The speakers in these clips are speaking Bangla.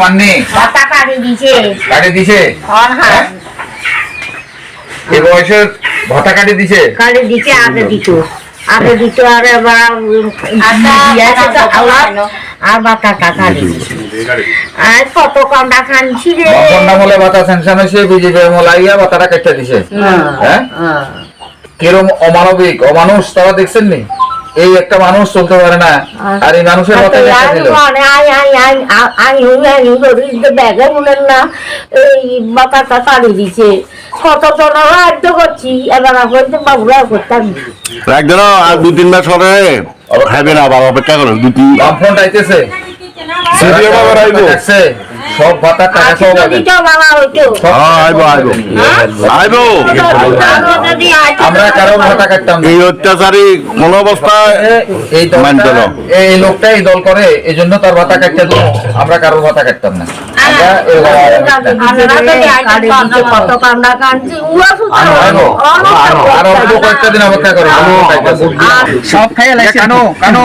পাননি? ভাতা কাটি দিছে। কাটি দিছে? অন হ্যাঁ। ভাতা কাটি দিছে? কাটি দিছে আগে দিত। আগে দিত আর এবার দিয়েছে তো আবার। আর ভাতা টাকা দিছে। আর কত কন্ডা খানছি রে। মকন্ডা মলে ভাতা হয়েছে বিজেপি মলাইয়া ভাতাটা কেটে দিছে। হ্যাঁ কিরম অমানবিক অমানুষ তারা দেখছেন নি এই একটা মানুষ চলতে পারে না। আর এই মানুষের দিল মানে না। এই বাতাটা কাটি দিছে। কত জন রাজ্য করছি এবার হয়তো বাবুরা করতাম। একদিন আর দু তিন মাস পরে খাইবে না বাবা অপেক্ষা করো দু তিন বামফ্রন্ট আইতেছে সিডিও বাবা আইবো দেখছে, সব ভাতা টাকা সব পাবে দিত বাবা হইতো আইবো আইবো। আইবো। আমরা কারও ভাতা কাটতাম এই অত্যাচারী কোন অবস্থায় এই এই লোকটা এই দল করে এই জন্য তার ভাতা কাটতে আমরা কারোর ভাতা কাটতাম না। করো। সব খাই লাগছে। কানো কানো।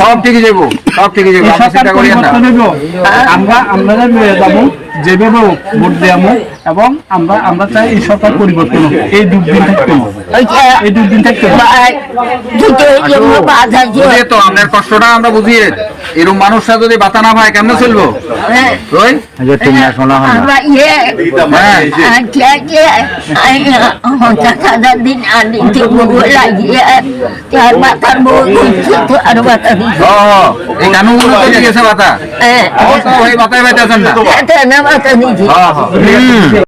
সব ঠিকই যাব সব ঠিকই যাব আপনি চিন্তা করিয়েন না আমরা যাব যেভাবে ভোট দেবো এবং আমরা আমরা চাই এই সরকার পরিবর্তন এই দুর্দিন থাকতে এই দুর্দিন থাকতে তো আপনার কষ্টটা আমরা বুঝিয়ে এরকম মানুষরা যদি বাতা না পায় কেমন চলবো? আমরা ইয়ে হ্যাঁ। বাতা। হ্যাঁ। বাতায় বাইতেছেন না।